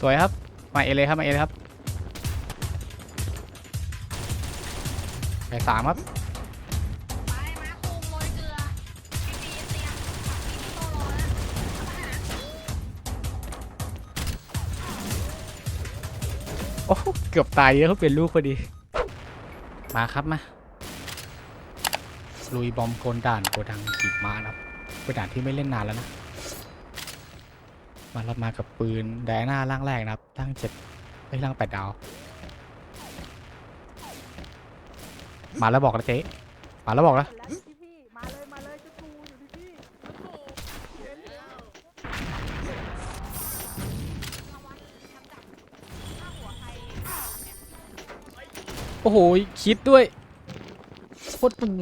สวยครับ มาเอเลยครับ มาเอเลยครับไปสามครับโอ้เกือบตายเยอะเขาเป็นลูกพอดี มาครับมาลุยบอมโกนด่านโกดังขีดม้านะครับเป็นด่านที่ไม่เล่นนานแล้วนะ มารับมากับปืนไดอาน่าร่างแรกนะครับร่างเจ็ดไอ้ร่างแปดดาว มาแล้วบอกแล้วเจ๊มาแล้วบอกแล้วแล้วที่พี่มาเลยมาเลยจะตูอยู่ที่พี่จะตูเห็นะโอ้โหคิดด้วยโคตรตึง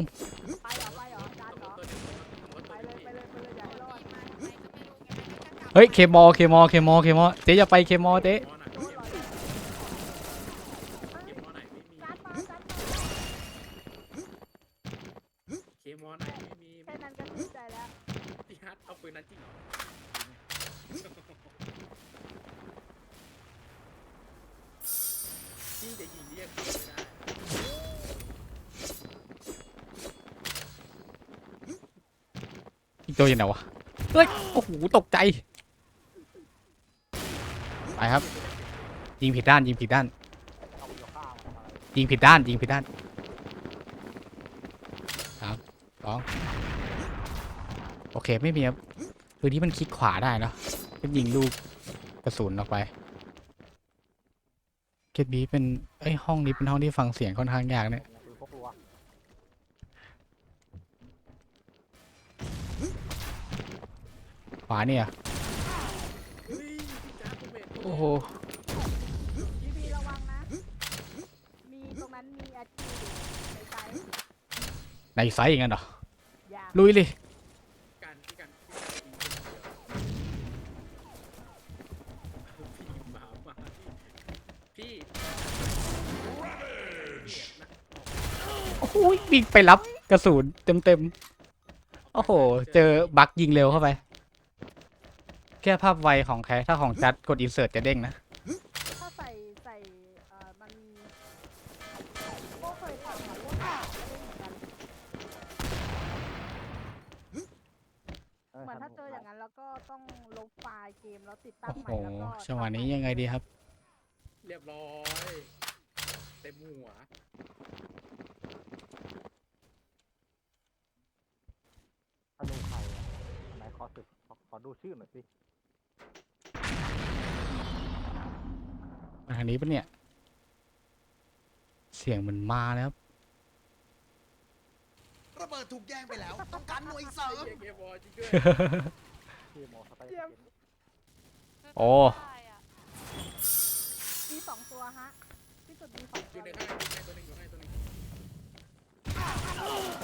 เฮ้ยเคมอลเคมอลเคมอลเคมอลเจ๊อย่าไปเคมอลเจ๊โดนเหรอดันมาดันมาเคมอนไหนไม่มีแค่นั้นก็ชื่นใจแล้วพี่ฮัทเอาปืนนั้นจริงเหรอพี่จะยิงเรียกไม่ได้อีกตัวอยู่ไหนวะเฮ้ยโอ้โหตกใจ ครับ ยิงผิดด้านยิงผิดด้าน ยิงผิดด้านยิงผิดด้านสามสองโอเคไม่มีครับคือที่มันคลิกขวาได้เนอะก็ยิงลูกกระสุนออกไปเกตบีเป็นไอยห้องนี้เป็นห้องที่ฟังเสียงค่อนข้างยากเนี่ยขวาเนี่ย เฮ้ยพี่จ้าผมเห็น โอ้โห พี่พีระวังนะ มีตรงนั้นมีอาชีพในใจในไซส์อย่างนั้นเหรอ อย่าลุยเลยการที่การที่การยิงคนเดียวพี่หมามาพี่พี่โอ้โหวิ่งไปรับกระสุนเต็มเต็มๆโอ้โห เจอบั๊กยิงเร็วเข้าไป แค่ภาพไวของแคถ้าของจัดกดอินเสิร์ตจะเด้งนะ ถ้าใส่ใส่เอ่อมันมีโก็เคยทำอะว่าได้เหมือนกันเหมือนถ้าเจออย่างนั้นแล้วก็ต้องลบไฟล์เกมแล้วติดตั้โอ้งใหโหม่แล้วก็จังหวะนี้ยังไงดีครับ เรียบร้อย เต็มหัว ธนูใครอะไหนขอสึกขอขอดูชื่อหน่อยสิ ทางนี้ปะเนี่ย เสียงมันมาแล้วครับระเบิดถูกแย่งไปแล้ว ต้องการหน่วยเสริมเกมบอลจริงด้วยชื่อโมสไตล์เตรียมโอ้ได้อะมีสองตัวฮะที่สุดมีสองอตัวยู่ในข้างอยู่ในตัวหนึงอยู่ในตัวหนึง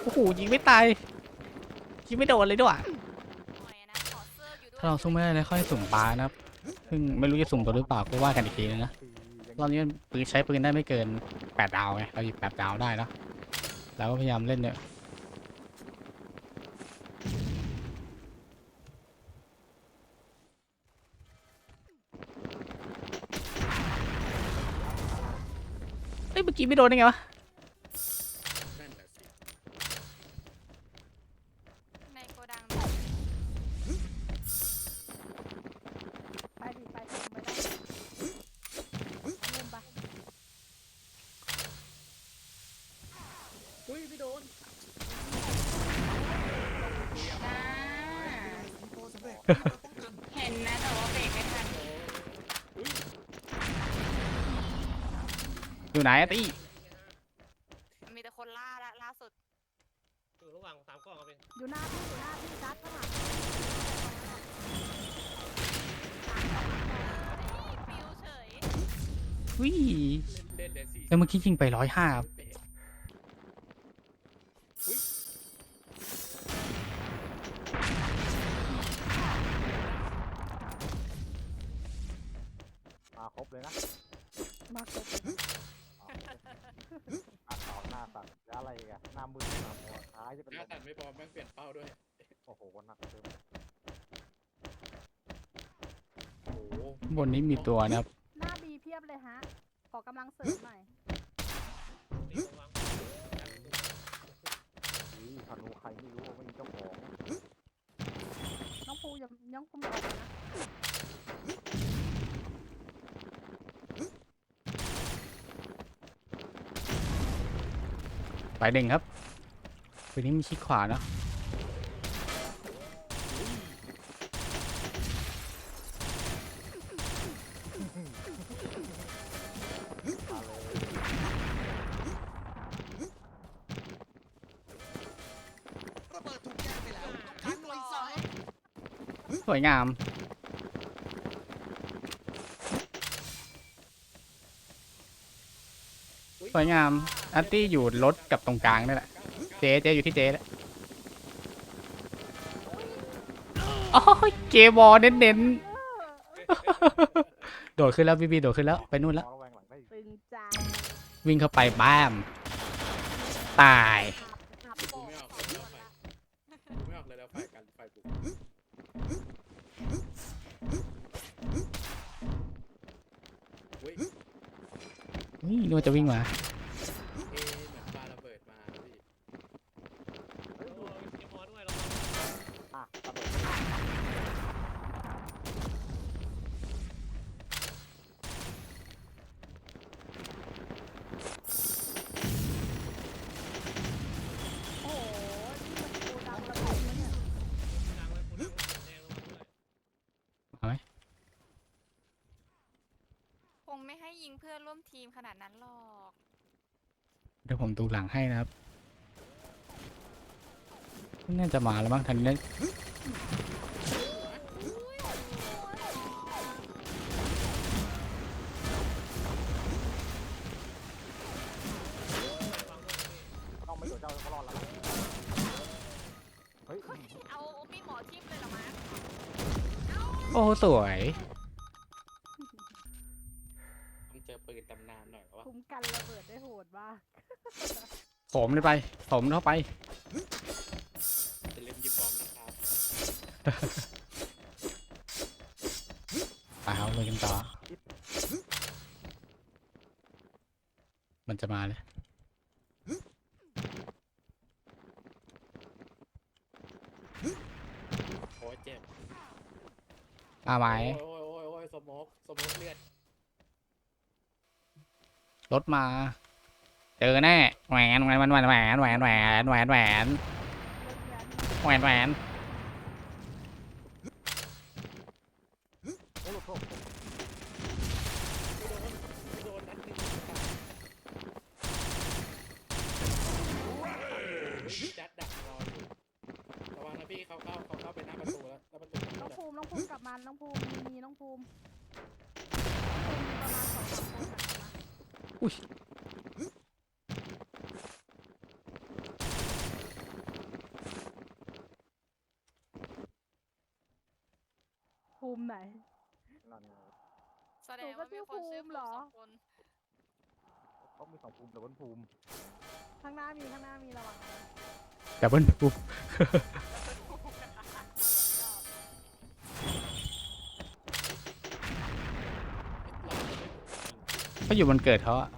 โอ้โหยิงไม่ตาย ยิงไม่โดนเลยด้วยหน่อยนะขอเสื้ออยู่ด้วยถ้าเราสู้ไม่ได้แล้วค่อยสุ่มปลานะครับ ซึ่งไม่รู้จะสุ่มตัวหรือเปล่าก็ว่ากันอีกทีนึงนะสี่ยัง รอบนี้ปืนใช้ปืนได้ไม่เกินแปดดาวไงเราหยิบแปดดาวได้เนอะเราก็พยายามเล่นเนี่ยเฮ้ยเมื่อกี้ไม่โดนได้ไงวะ เร็จเราป้องกันเห็นนะแต่ว่าเบรกไม่ทันอุ้ยอยู่ไหนอะตี้มีแต่คนล่าละล่าสุดระหว่างสามกล้องเอาเป็นอยู่หน้าพี่อยู่หน้าพี่ชัดข้างหลังปิวเฉยวิเล่นเล่นเล่นสี่แล้วเมื่อกี้ยิงไปร้อยห้ามา มาครบอาขาวหน้าสั่นแล้วอะไรอีกอะหน้ามืดหน้ามัวท้ายจะเป็นหลน้ามตัดไม่พอแม่งเปลี่ยนเป้าด้วย โอ้โหหนักเกินโอ้โหบนนี้มีตัวนะครับ หน้าบีเพียบเลยฮะ ขอกำลังเสริมหน่อยนี่ระวังนี่ธนูใครไม่รู้ว่าไม่มีเจ้าของน้องภูอย่าน้องภูอย่าออกนะ ไปเด่งครับปืนนี้มีชิดขวานะสวยงามสวยงาม อันตี้อยู่รถกับตรงกลางนี่แหละ เจ๊เจ๊อยู่ที่เจ๊แหละโอ้ยเกมบอลเน้นๆ โดดขึ้นแล้วบีบีโดดขึ้นแล้วไปนู่นแล้ว ตึงจ้าวิ่งเข้าไปบ้าม ตายอับกูไม่ออกไม่ออกเลยแล้วไฟกันไฟกูเว้ยนี่นึกว่าจะวิ่งมา งไม่ให้ยิงเพื่อนร่วมทีมขนาดนั้นหรอก เดี๋ยวผมดูหลังให้นะครับน่าจะมาแล้วมั้งทันนี้ต้องไม่โดนเจ้าเขารอดแล้วล่ะเฮ้ยเฮ้ยเอามีดหมอทิ่มเลยเหรอมาโอ้สวย ต้องเจอปืนตำนานหน่อยวะ คุ้มกันระเบิดได้โหดมาก ผ มเลยไปผมเข้าไปจะเล่นยิบบอมนะครับไปเอาเลยกันต่อ มันจะมาเลย โอ้ยเจ็บมาไหมโอ้ยโอ้ยโอ้ยโอ้ยสโมกสโมกเลือด รถมา เจอแน่แหวนแหวนแหวนแหวนแหวนแหวนแหวนแหวนแหวนเล่นแว้นแหวนแหวนโอ้โหไม่โดนไม่โดนนัดหนึงพี่จัดดักรออยู่ระวังนะพี่เขาเข้าเขาเข้าไปหน้าประตูแล้วหน้าประตูน้องแล้วภูมิน้องภูมิกลับมาน้องภูมิมีมีน้องภูมิภูมิมีประมาณสองสามคนอะ มิไหนนั่นไงแสดงว่ามีคนชื่อหนูก็ชื่อภูมิเหรอสองคนเขามีสองภูมิแต่วันภูมิข้างหน้ามีข้างหน้ามีระวังนะดับเบิลปูเขาอยู่บนเกิดเขาอะ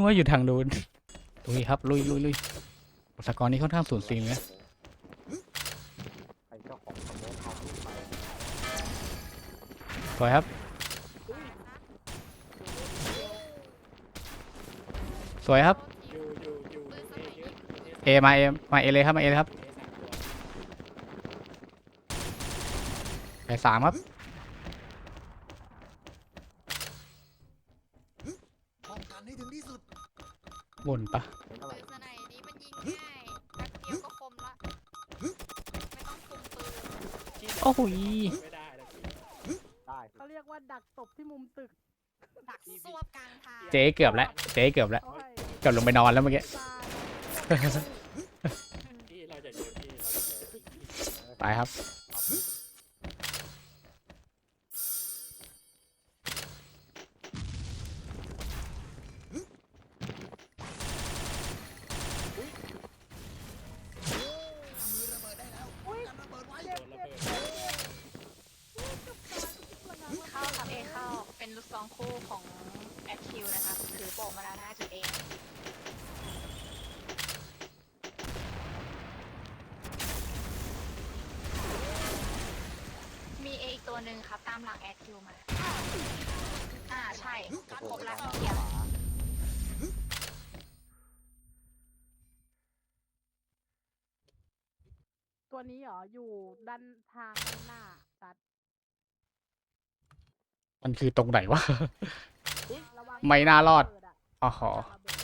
นึกว่าอยู่ทางนู้นตรงนี้ครับ ลุยลุยลุยสกอร์นี้ค่อนข้างสูสีนะสวยครับ สวยครับ เอมาเอมาเอเลยครับ มาเอเลยครับไปสามครับ บนปะป็นอะไรปืนสมัยนี้มันยิงง่ายแป๊บเดียวก็คมละ ไม่ต้องคุมปืนโอ้โหยไม่ได้แล้วพี่ได้เขาเรียกว่าดักตบที่มุมตึกดักซวบกลางทางเจ๊เกือบแล้วเจ๊เกือบแล้วเขาให้เกือบลงไปนอนแล้วเมื่อกี้ ตายพี่เราจะเจอพี่เราจะเจอพี่ ไปครับ หนึ่งครับ ตามหลังแอดคิวมา อ่าใช่ครบแล้วเคลียร์ตัวนี้เหรอ อยู่ด้านทางด้านหน้าจัดมันคือตรงไหนวะ ระวังไม่น่ารอดเปิะอ๋อหอ ระเบิด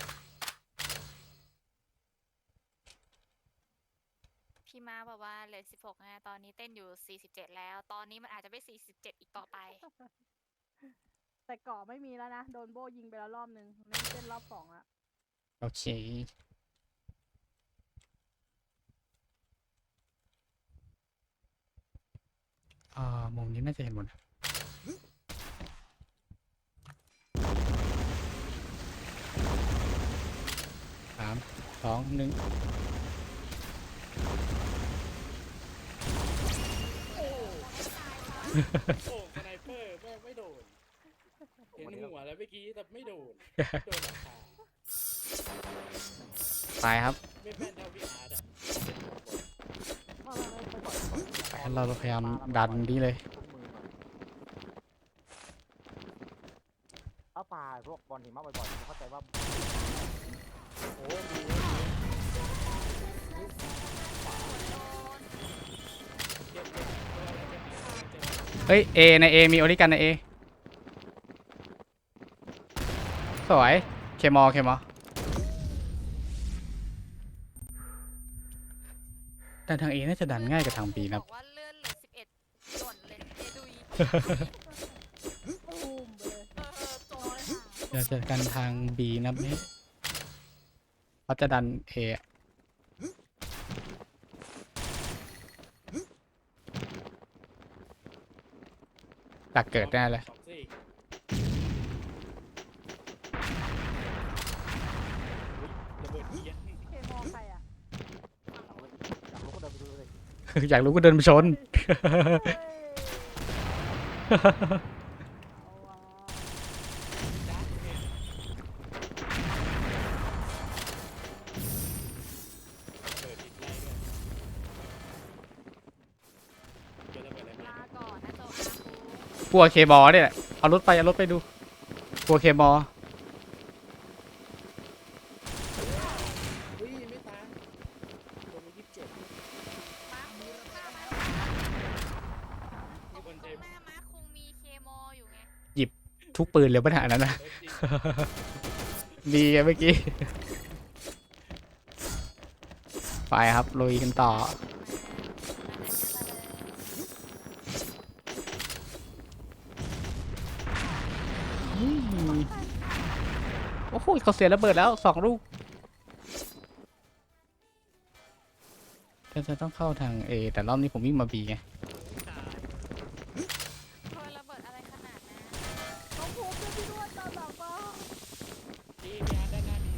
พี่มา บอกว่าเหลือ16นะตอนนี้เต้นอยู่47แล้ว ตอนนี้มันอาจจะไม่47อีกต่อไป แต่เกาะไม่มีแล้วนะ โดนโบยิงไปแล้วรอบนึงเล่นเต้นรอบสองละโอเค อ่ามุมนี้น่าจะเห็นหมดสามสองหนึ่ง โอ้สไนเปอร์แม่งไม่โดน เห็นหัวแล้วเมื่อกี้แต่ไม่โดน โดนหลังคาตายครับไม่แม่นเท่าพี่อาร์ตอะไม่ไม่ไม่ไปก่อนก่อนเราพยายามดันนี่เลยทุกมือหน่อยถ้าปลาพวกบอลหิมะบ่อยๆเข้าใจว่าโอ้ดีเจ็บเจ็บเจ็บ เจ็บเฮ้ยเอในเอมีโอริกันในเอสวยเคมอเคมอแต่ทางเอน่าจะดันง่ายกว่าทางบีนะบอกว่าเลื่อนเหลือ11หล่นเลยเอดุยตูมไปเลยเออโจรเดี๋ยวเจอกันทางบีนะนี่เขาจะดันเอ ดักเกิดแน่เลย สองสี่ระเบิดเยียนเคมองใครอะอยากรู้ก็เดินไปดูเลยอยากรู้ก็เดินไปชน เฮ้ย กลัวเคบอเนี่ยแหละเอารถไปเอารถไปดูกลัวเคบอลเคมีหยิบทุกปืนเลยปัญหานั้นนะเอฟซีดีไงเมื่อกี้ ไปครับลุยกันต่อ อ้โหเขาเสียระเบิดแล้วสองลูกจะจะต้องเข้าทางเอแต่รอบนี้ผมวิ่งมาบีไงเธอระเบิดอะไรขนาดนั้นน้องภูมิช่วยพี่ด้วยตามหลังมาที่พี่อาร์ตด้านหน้ามี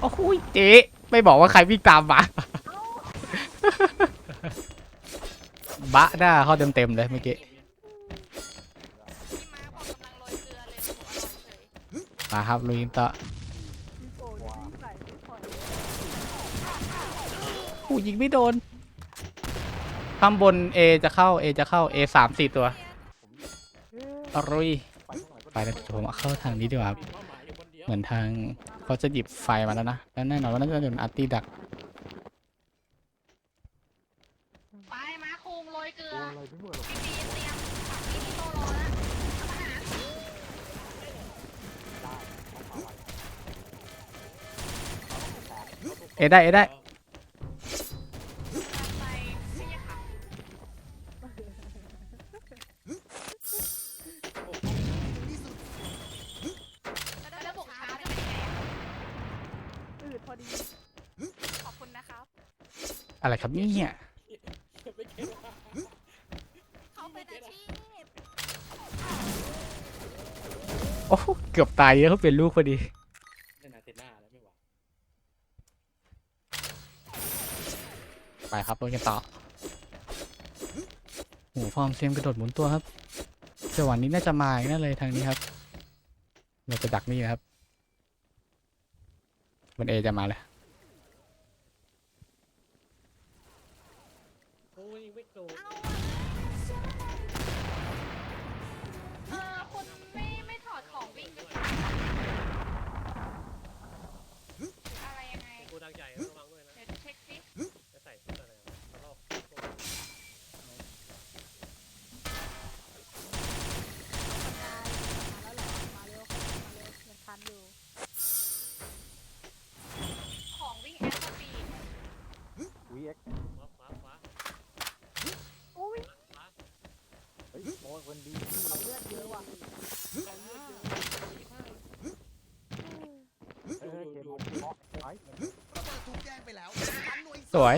โอ้โหเจ๊ไม่บอกว่าใครวิ่งตามมา บะหน้าเข้าเต็มๆเลยเมื่อกี้ มาครับลุยต่ออู้ยิงไม่โดน ข้างบน A จะเข้า A จะเข้า A สามสี่ตัวอรุยไปตรงไหนก็ไปแล้วผมเข้าทางนี้ดีกว่า เหมือนทางเขาจะหยิบไฟมาแล้วนะ แล้วแน่นอนว่าน่าจะโดนอาร์ตี้ดัก ไปมาคุงโรยเกลื โอ้ อ อะไรไม่เหมือนหรอก พี่ปีเตรียมฝั่งพี่พี่โตรอแล้วทำอาหาร ได้ต้องเอาไว้ เอได้เอได้ไปเสียค่ะที่สุดแล้วแล้วระบุบบกช้าช้าจะจะเป็เป็นนยังไงยังไงอืดพอดี ขอบคุณนะครับ อะไรครับเนี่ยไม่เก็ตว่าเขาเป็นอาชีพโอ้โหเกือบตายเยอะเขาเป็นลูกพอดี เล่นอาเทน่าแล้วไม่ไหว ไป ครับลุยกันต่อโอ้ฟอร์มเซมกระโดดหมุนตัวครับจังหวะนี้น่าจะมาอีกนั่นเลยทางนี้ครับเราจะดักนี่นะครับมันเอจะมาเลย สวย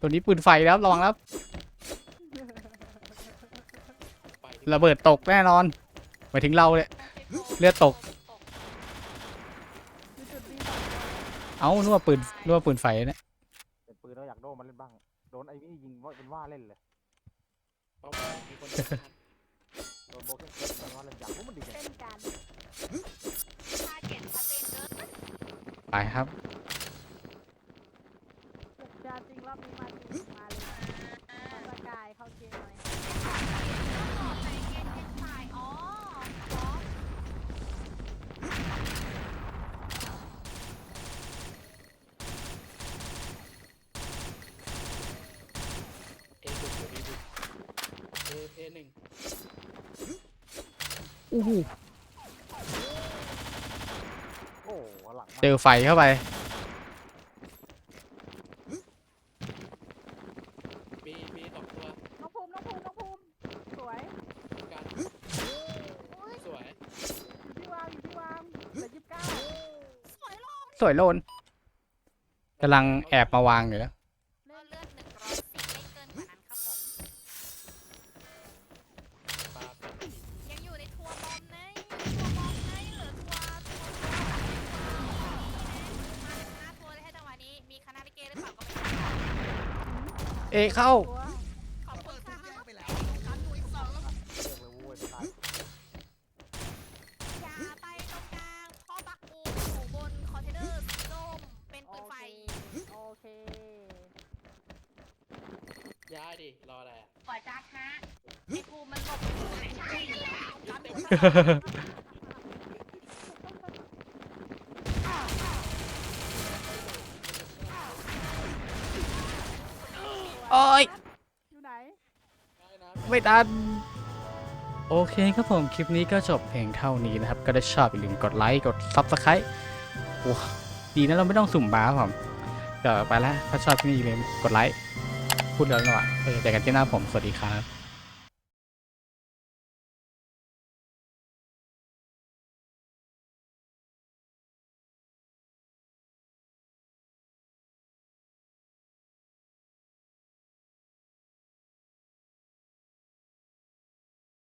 ตัวนี้ปืนไฟแล้วระวังแล้วไปที่ระเบิดตกแน่นอนหมายถึงเราเลยเลือดตกมีจุดดีสองตัวเอ้านึกว่าปืนนึกว่าปืนไฟเนี่ยเป็นปืนเราอยากโดนมันเล่นบ้าง โดนไอ้นี่ยิงว่าเป็นว่าเล่นเลยเพราะว่ามีคนจะทันโดนโบเกนเก็ตเป็นว่าเล่นอยากรู้มันดีไงเต้นกันทาร์เก็ตชัดเจนเกินไปครับบุกจาจริงรอบนี้มาจริงมาเลยมาสกายเข้าเกมหน่อย ใจเย็นเย็นสายอ๋ออ๋อ เอบุกเดี๋ยวบีบุก เอเอหนึ่งอู้หูโอ้โหหลังมาเจอไฟเข้าไปบีบีสองตัวน้องภูมิน้องภูมิน้องภูมิสวยกันสวยอยู่ที่วางอยู่ที่วางเหลือยี่สิบเก้าสวยลงสวยโลนกำลังแอบมาวางอยู่แล้ว เลยโว้า อย่าไปตรงกลางพ่อบักบูอยู่บนคอนเทนเนอร์สีส้มเป็นปืนไฟโอเคย้ายดิ รออะไรอะปล่อยจัดฮะไอ้ภูมิมันหลบอยู่ไหนใช่แล้ว การเป็น โอ้ยอยู่ไหนได้นะไม่ทันโอเคครับผมคลิปนี้ก็จบเพียงเท่านี้นะครับ ก็ได้ชอบอย่าลืมกดไลค์กด Subscribe โอ้ดีนะเราไม่ต้องสุ่มบ้าครับผมเดี๋ยวไปแล้วถ้าชอบคลิปนี้อย่าลืมกดไลค์พูดแล้วนะว่าเออเจอกันที่หน้าผมสวัสดีครับ